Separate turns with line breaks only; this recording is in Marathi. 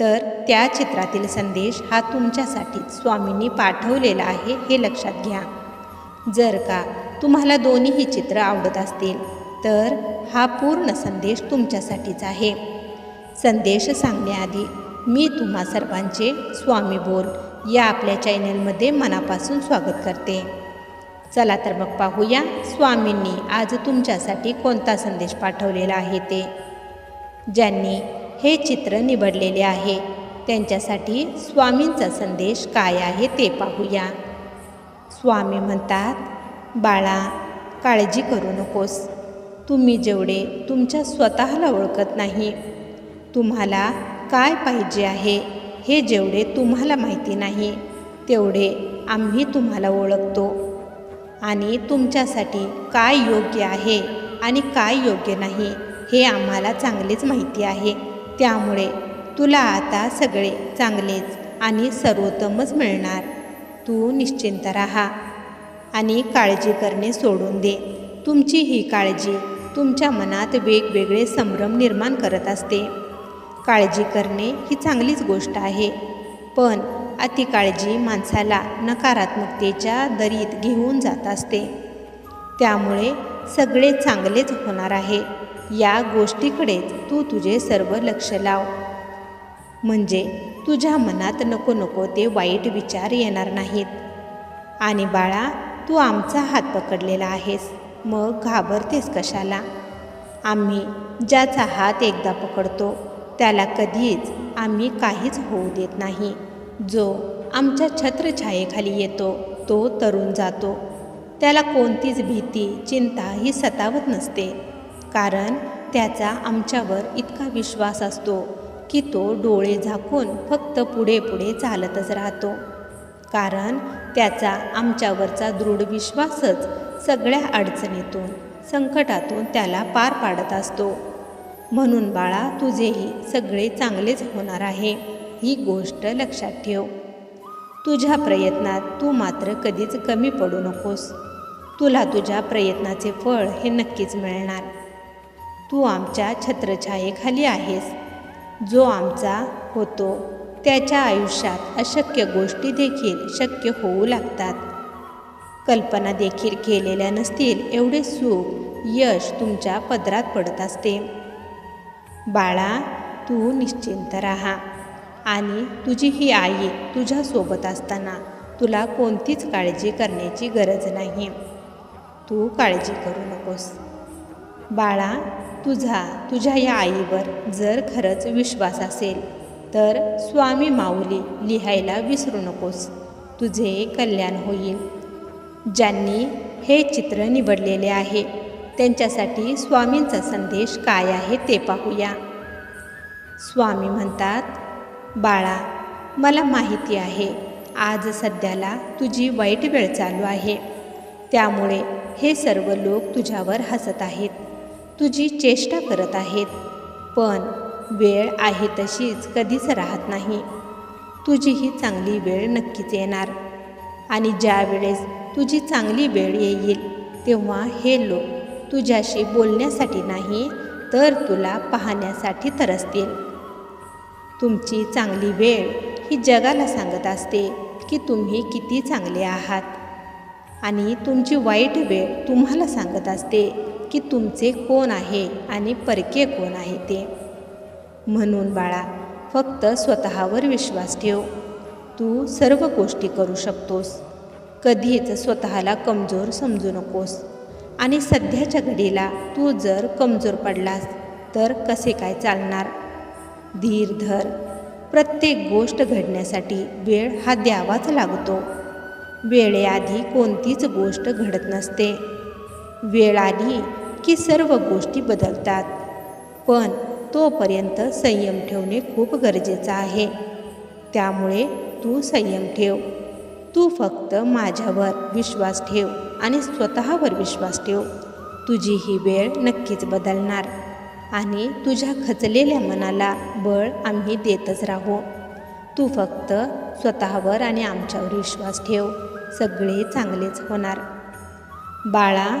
तर त्या चित्रातील संदेश हा तुमच्यासाठी स्वामींनी पाठवलेला आहे हे लक्षात घ्या. जर का तुम्हाला दोन्हीही चित्र आवडत असतील तर हा पूर्ण संदेश तुमच्यासाठीच आहे. संदेश सांगण्याआधी मी तुम्हा सर्वांचे स्वामी बोल या आपल्या चॅनलमध्ये मनापासून स्वागत करते. चला तर मग पाहूया स्वामींनी आज तुमच्यासाठी कोणता संदेश पाठवलेला आहे ते. ज्यांनी हे चित्र निवडलेले आहे. त्यांच्यासाठी स्वामींचा संदेश काय आहे ते पाहूया. स्वामी म्हणतात बाळा काळजी करू नकोस. तुम्ही जेवढे तुमच्या स्वतःला ओळखत नाही तुम्हाला काय पाहिजे आहे हे जेवढे तुम्हाला माहिती नाही तेवढे आम्ही तुम्हाला ओळखतो. आणि तुमच्यासाठी काय योग्य आहे आणि काय योग्य नाही हे आम्हाला चांगलेच माहिती आहे. त्यामुळे तुला आता सगळे चांगलेच आणि सर्वोत्तमच मिळणार. तू निश्चिंत राहा आणि काळजी करणे सोडून दे. तुमची ही काळजी तुमच्या मनात वेगवेगळे संभ्रम निर्माण करत असते. काळजी करणे ही चांगलीच गोष्ट आहे. पण अतिकाळजी माणसाला नकारात्मकतेच्या दरीत घेऊन जात असते. त्यामुळे सगळे चांगलेच होणार आहे. या गोष्टीकडेच तू तुझे सर्व लक्ष लाव. म्हणजे तुझ्या मनात नको नको ते वाईट विचार येणार नाहीत. आणि बाळा तू आमचा हात पकडलेला आहेस. मग घाबरतेस कशाला? आम्ही ज्याचा हात एकदा पकडतो त्याला कधीच आम्ही काहीच होऊ देत नाही. जो आमच्या छत्रछायेखाली येतो तो तरुण जातो. त्याला कोणतीच भीती चिंता ही सतावत नसते. कारण त्याचा आमच्यावर इतका विश्वास असतो की तो डोळे झाकून फक्त पुढे पुढे चालतच राहतो. कारण त्याचा आमच्यावरचा दृढ विश्वासच सगळ्या अडचणीतून संकटातून त्याला पार पाडत असतो. म्हणून बाळा तुझेही सगळे चांगलेच होणार आहे ही गोष्ट लक्षात ठेव. तुझ्या प्रयत्नात तू मात्र कधीच कमी पडू नकोस. तुला तुझ्या प्रयत्नाचे फळ हे नक्कीच मिळणार. तू आमच्या छत्रछायेखाली आहेस. जो आमचा होतो त्याच्या आयुष्यात अशक्य गोष्टी देखील शक्य होऊ लागतात. कल्पना देखील केलेल्या नसतील एवढे सुख यश तुमच्या पदरात पडत असते. बाळा तू निश्चिंत राहा आणि तुझी ही आई तुझ्यासोबत असताना तुला कोणतीच काळजी करण्याची गरज नाही. तू काळजी करू नकोस. बाळा तुझा तुझ्या या आईवर जर खरंच विश्वास असेल तर स्वामी माऊली लिहायला विसरू नकोस. तुझे कल्याण होईल. ज्यांनी हे चित्र निवडलेले आहे त्यांच्यासाठी स्वामींचा संदेश काय आहे ते पाहूया. स्वामी म्हणतात बाळा मला माहिती आहे आज सध्याला तुझी वाईट वेळ चालू आहे. त्यामुळे हे सर्व लोक तुझ्यावर हसत आहेत. तुझी चेष्टा करत आहेत. पण वेळ आहे तशीच कधीच राहत नाही. तुझी ही चांगली वेळ नक्कीच येणार. आणि ज्या वेळेस तुझी चांगली वेळ येईल तेव्हा हे लोक तुझ्याशी बोलण्यासाठी नाही तर तुला पाहण्यासाठी तरसतील. तुमची चांगली वेळ ही जगाला सांगत असते की तुम्ही किती चांगले आहात. आणि तुमची वाईट वेळ तुम्हाला सांगत असते की तुमचे कोण आहे आणि परके कोण आहे ते. म्हणून बाळा फक्त स्वतःवर विश्वास ठेव. तू सर्व गोष्टी करू शकतोस. कधीच स्वतःला कमजोर समजू नकोस. आणि सध्याच्या घडीला तू जर कमजोर पडलास तर कसे काय चालणार? धीर धर. प्रत्येक गोष्ट घडण्यासाठी वेळ हा द्यावाच लागतो. वेळेआधी कोणतीच गोष्ट घडत नसते. वेळ आली की सर्व गोष्टी बदलतात. पण तोपर्यंत संयम ठेवणे खूप गरजेचं आहे. त्यामुळे तू संयम ठेव. तू फक्त माझ्यावर विश्वास ठेव आणि स्वतःवर विश्वास ठेव. तुझी ही वेळ नक्कीच बदलणार आणि तुझ्या खचलेल्या मनाला बळ आम्ही देतच राहू. तू फक्त स्वतःवर आणि आमच्यावर विश्वास ठेव. सगळे चांगलेच होणार. बाळा